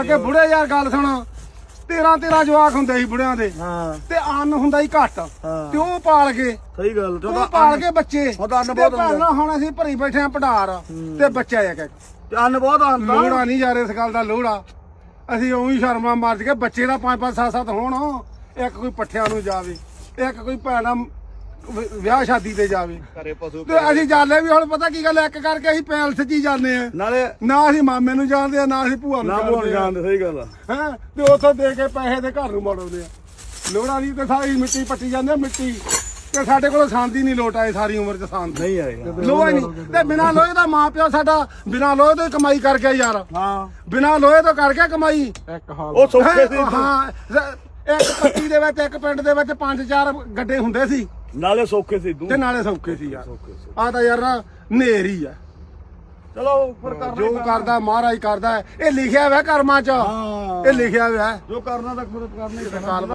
ਅੱਗੇ ਬੁੜੇ ਯਾਰ ਗੱਲ ਸੁਣ। 13 13 ਜਵਾਕ ਹੁੰਦੇ ਸੀ ਬੁੜਿਆਂ ਦੇ। ਹਾਂ। ਤੇ ਅੰਨ ਹੁੰਦਾ ਹੀ ਘੱਟ। ਹਾਂ। ਤੇ ਉਹ ਪਾਲ ਕੇ। ਸਹੀ ਗੱਲ ਤੇ ਉਹ ਉਹਦਾ ਪਾਲ ਕੇ ਬੱਚੇ। ਉਹ ਤਾਂ ਅੰਨ ਬਹੁਤ ਹੁੰਦਾ। ਹੁਣ ਅਸੀਂ ਭਰੀ ਬੈਠੇ ਆ ਭੰਡਾਰ। ਤੇ ਬੱਚਾ ਅੰਨ ਬਹੁਤ ਆਂਦਾ ਲੋੜਾ ਨਹੀਂ ਜਾ ਰਿਹਾ ਇਸ ਗੱਲ ਦਾ ਲੋੜਾ ਅਸੀਂ ਉਹੀ ਸ਼ਰਮਾ ਮਾਰ ਕੇ ਬੱਚੇ ਦਾ ਪੰਜ ਪੰਜ ਸੱਤ ਸੱਤ ਹੋਣ। ਇੱਕ ਕੋਈ ਪੱਠਿਆਂ ਨੂੰ ਜਾਵੇ। ਇੱਕ ਕੋਈ ਭੈਣਾ ਵਿ- ਵਿਆਹ ਸ਼ਾਦੀ ਤੇ ਜਾਵੇ। ਘਰੇ ਪਸ਼ੂ ਤੇ ਅਸੀਂ ਜਾਂਦੇ ਵੀ ਹੁਣ ਪਤਾ ਕੀ ਗੱਲ ਇੱਕ ਕਰਕੇ ਅਸੀਂ ਪੈਲਸ 'ਚ ਹੀ ਜਾਂਦੇ ਆ ਨਾਲੇ ਨਾ ਅਸੀਂ ਮਾਮੇ ਨੂੰ ਜਾਣਦੇ ਆ ਨਾ ਅਸੀਂ ਭੂਆ ਨੂੰ ਨਾ ਭੁੱਲ ਜਾਣਦੇ ਸਹੀ ਗੱਲ ਆ। ਹੈਂ? ਤੇ ਉੱਥੋਂ ਦੇ ਕੇ ਪੈਸੇ ਦੇ ਘਰ ਨੂੰ ਮੋੜਾਉਂਦੇ ਆ। ਲੋੜਾ ਨਹੀਂ ਤੇ ਸਾਰੀ ਮਿੱਟੀ ਪੱਟੀ ਜਾਂਦੇ ਆ, ਮਿੱਟੀ। ਤੇ ਸਾਡੇ ਕੋਲ ਸੰਦ ਹੀ ਨਹੀਂ ਲੋਟ ਆਏ ਸਾਰੀ ਉਮਰ ਚ ਸੰਦ ਨਹੀਂ ਆਏਗਾ ਲੋਹਾ ਹੀ ਨਹੀਂ ਤੇ ਬਿਨਾ ਲੋਹੇ ਦਾ ਮਾਂ ਪਿਓ ਸਾਡਾ ਬਿਨਾ ਲੋਹੇ ਤੋਂ ਹੀ ਕਮਾਈ ਕਰ ਗਿਆ ਯਾਰ। ਹਾਂ। ਬਿਨਾ ਲੋਹੇ ਤੋਂ ਕਰ ਗਿਆ ਕਮਾਈ। ਇੱਕ ਹਾਲ ਉਹ ਸੌਖੇ ਸੀ ਹੈਂ, ਹਾਂ ਇੱਕ ਪੱਤੀ ਦੇ ਵਿੱਚ ਇੱਕ ਪਿੰਡ ਦੇ ਵਿੱਚ ਪੰਜ ਚਾਰ ਗੱਡੇ ਹੁੰਦੇ ਸੀ। ਨਾਲੇ ਸੌਖੇ ਸੀ ਤੂੰ। ਤੇ ਨਾਲੇ ਸੌਖੇ ਸੀ ਯਾਰ। ਆ ਤਾਂ ਯਾਰ ਨਾ ਨੇਰੀ ਆ। ਚਲੋ ਫਿਰ ਕਰਨਾ ਜੋ ਕਰਦਾ ਮਹਾਰਾਜ ਕਰਦਾ ਹੈ। ਇਹ ਲਿਖਿਆ ਹੋਇਆ ਕਰਮਾਂ 'ਚ। ਹਾਂ। ਇਹ ਲਿਖਿਆ ਹੋਇਆ ਹੈ। ਜੋ ਕਰਨਾ ਤਾਂ ਫਿਰ ਕਰਨਾ ਹੀ ਪੈਣਾ